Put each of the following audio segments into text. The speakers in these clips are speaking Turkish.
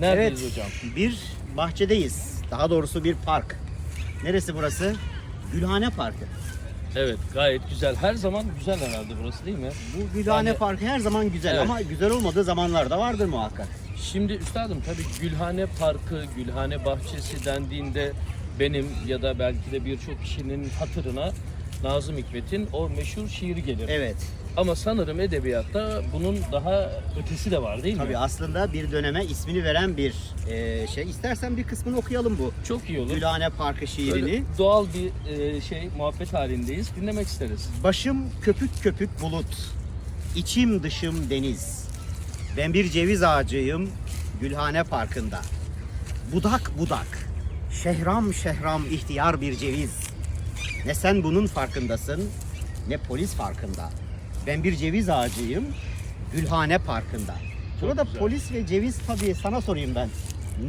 Neredeyiz Evet. hocam? Bir bahçedeyiz. Daha doğrusu bir park. Neresi burası? Gülhane Parkı. Evet gayet güzel. Her zaman güzel herhalde burası değil mi? Bu Gülhane Yani- Parkı her zaman güzel Evet. ama güzel olmadığı zamanlar da vardır muhakkak. Şimdi üstadım tabii Gülhane Parkı, Gülhane Bahçesi dendiğinde benim ya da belki de birçok kişinin hatırına Nazım Hikmet'in o meşhur şiiri gelir. Evet. Ama sanırım edebiyatta bunun daha ötesi de var değil mi? Tabii aslında bir döneme ismini veren bir e, şey. İstersen bir kısmını okuyalım bu. Çok iyi olur. Gülhane Parkı şiirini. Böyle doğal bir e, şey muhabbet halindeyiz. Dinlemek isteriz. Başım köpük köpük bulut, içim dışım deniz. Ben bir ceviz ağacıyım Gülhane Parkı'nda. Budak budak, şehram şehram ihtiyar bir ceviz. Ne sen bunun farkındasın, ne polis farkında. Ben bir ceviz ağacıyım Gülhane Parkı'nda. Burada güzel. polis ve ceviz tabii sana sorayım ben.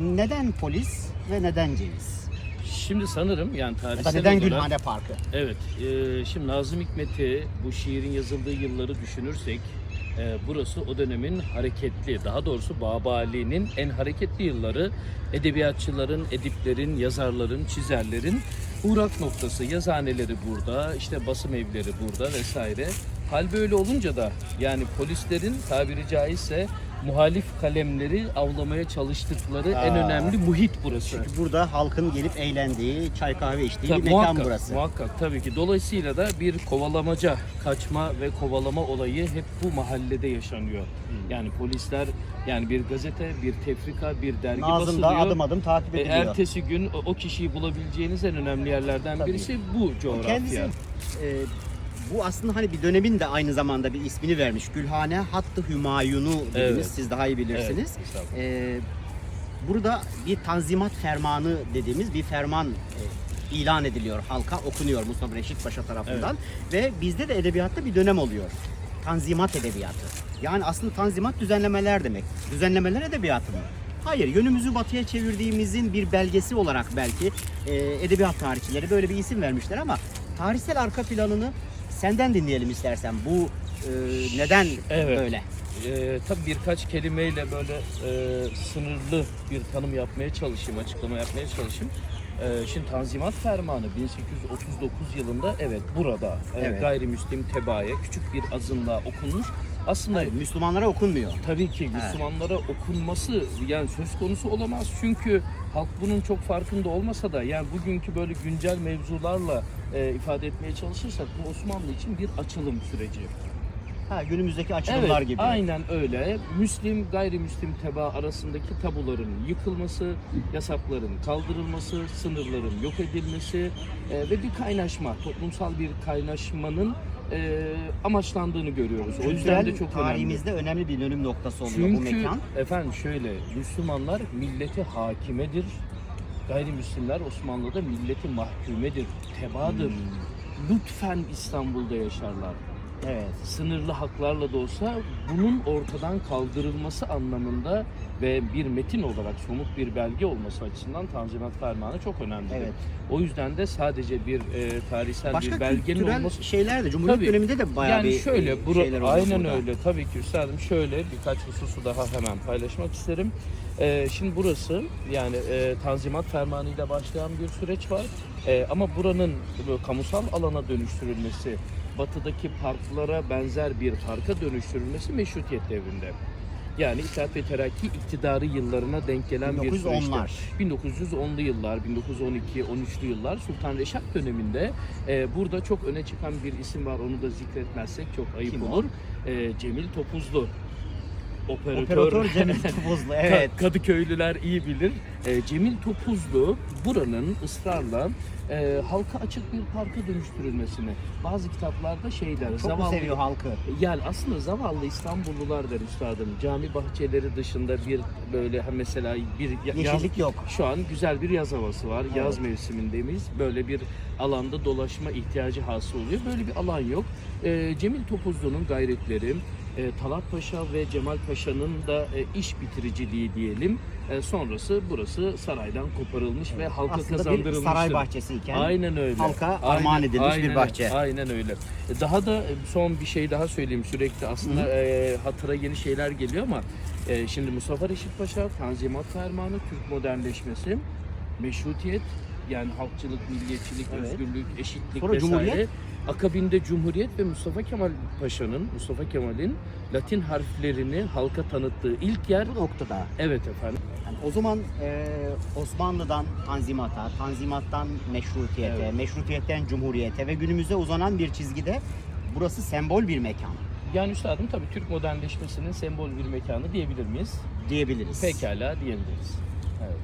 Neden polis ve neden ceviz? Şimdi sanırım yani Ya da tarihsel neden olarak Gülhane Parkı? Evet, e, şimdi Nazım Hikmet'i bu şiirin yazıldığı yılları düşünürsek e, burası o dönemin hareketli, daha doğrusu Babali'nin en hareketli yılları. Edebiyatçıların, ediplerin, yazarların, çizerlerin uğrak noktası, yazhaneleri burada, işte basım evleri burada vesaire. Hal böyle olunca da yani polislerin tabiri caizse muhalif kalemleri avlamaya çalıştıkları en Aa. önemli muhit burası. Çünkü burada halkın gelip eğlendiği, çay kahve içtiği Tabii, bir mekan muhakkak, burası. Muhakkak tabii ki. Dolayısıyla da bir kovalamaca, kaçma ve kovalama olayı hep bu mahallede yaşanıyor. Hmm. Yani polisler, yani bir gazete, bir tefrika, bir dergi Nazım basılıyor. adım adım takip E, ediliyor. ertesi gün o- o kişiyi bulabileceğiniz en önemli yerlerden Tabii. birisi bu coğrafya. Kendisi e, bu aslında hani bir dönemin de aynı zamanda bir ismini vermiş. Gülhane Hattı Hümayunu dediniz. Evet. Siz daha iyi bilirsiniz. Evet, estağfurullah. E, burada bir tanzimat fermanı dediğimiz bir ferman e, ilan ediliyor halka okunuyor Mustafa Reşit Paşa tarafından ve bizde de edebiyatta bir dönem oluyor. Tanzimat edebiyatı. Yani aslında tanzimat düzenlemeler demek. Düzenlemeler edebiyatı mı? Hayır, yönümüzü batıya çevirdiğimizin bir belgesi olarak belki e, edebiyat tarihçileri böyle bir isim vermişler ama tarihsel arka planını senden dinleyelim istersen. Bu e, neden Evet. böyle? Ee, tabii birkaç kelimeyle böyle e, sınırlı bir tanım yapmaya çalışayım, açıklama yapmaya çalışayım. Ee, şimdi Tanzimat Fermanı 1839 yılında evet burada e, Evet. gayrimüslim tebaaya küçük bir azınlığa okunmuş. Aslında Hayır, Müslümanlara okunmuyor. tabii ki Müslümanlara okunması yani söz konusu olamaz. Çünkü halk bunun çok farkında olmasa da yani bugünkü böyle güncel mevzularla e, ifade etmeye çalışırsak bu Osmanlı için bir açılım süreci. Ha, günümüzdeki açılımlar Evet, gibi. aynen öyle. Müslim, gayrimüslim teba arasındaki tabuların yıkılması, yasakların kaldırılması, sınırların yok edilmesi e, ve bir kaynaşma, toplumsal bir kaynaşmanın e, amaçlandığını görüyoruz. O yüzden de Kültürel çok önemli. tarihimizde önemli bir dönüm noktası oluyor bu Çünkü mekan. efendim şöyle, Müslümanlar milleti hakimedir. Gayrimüslimler Osmanlı'da milleti mahkumedir, tebadır. Hmm. Lütfen İstanbul'da yaşarlar Evet. sınırlı haklarla da olsa bunun ortadan kaldırılması anlamında ve bir metin olarak somut bir belge olması açısından Tanzimat Fermanı çok önemli. Evet. O yüzden de sadece bir e, tarihsel Başka bir belgenin olması şeyler de Cumhuriyet Tabii. döneminde de bayağı yani bir şöyle e, bura- şeyler aynen burada. öyle tabii ki üstadım şöyle birkaç hususu daha hemen paylaşmak isterim. Ee, şimdi burası yani e, Tanzimat Fermanı ile başlayan bir süreç var. E, ama buranın böyle kamusal alana dönüştürülmesi, batıdaki parklara benzer bir parka dönüştürülmesi meşrutiyet devrinde. Yani İttihat ve Terakki iktidarı yıllarına denk gelen bir süreçte. 1910'lar. 1910'lu yıllar, 1912, 13'lü yıllar Sultan Reşat döneminde e, burada çok öne çıkan bir isim var. Onu da zikretmezsek çok ayıp Kim o? olur. E, Cemil Topuzlu. Operatör. Operatör Cemil Topuzlu evet. Ka- Kadıköylüler iyi bilir. E, Cemil Topuzlu buranın ısrarla e, halka açık bir parka dönüştürülmesini bazı kitaplarda şey der. Çok mu seviyor halkı? Yani aslında zavallı İstanbullular der üstadım. Cami bahçeleri dışında bir böyle mesela bir yaz, Yeşillik yok. şu an güzel bir yaz havası var. Yaz Evet. mevsimindeyiz. Böyle bir alanda dolaşma ihtiyacı hasıl oluyor. Böyle bir alan yok. Ee, Cemil Topuzlu'nun gayretleri, e, Talat Paşa ve Cemal Paşa'nın da e, iş bitiriciliği diyelim. E, sonrası burası saraydan koparılmış ve halka Aslında bir kazandırılmıştır. saray bahçesiyken Aynen öyle. halka Aynen- armağan edilmiş bir aynen- bahçe. Aynen öyle. E, Daha da e, son bir şey daha söyleyeyim sürekli aslında e, hatıra yeni şeyler geliyor ama e, şimdi Mustafa Reşit Paşa Tanzimat Fermanı, Türk modernleşmesi, meşrutiyet yani halkçılık, milliyetçilik, Evet. özgürlük, eşitlik Sonra vesaire. Cumhuriyet. Akabinde Cumhuriyet ve Mustafa Kemal Paşa'nın, Mustafa Kemal'in Latin harflerini halka tanıttığı ilk yer bu noktada. evet efendim. Yani o zaman e, Osmanlı'dan Tanzimat'a, Tanzimat'tan Meşrutiyete, Evet. Meşrutiyetten Cumhuriyete ve günümüze uzanan bir çizgide burası sembol bir mekan Yani üstadım tabii Türk modernleşmesinin sembol bir mekanı diyebilir miyiz? diyebiliriz. Pekala diyebiliriz. Evet.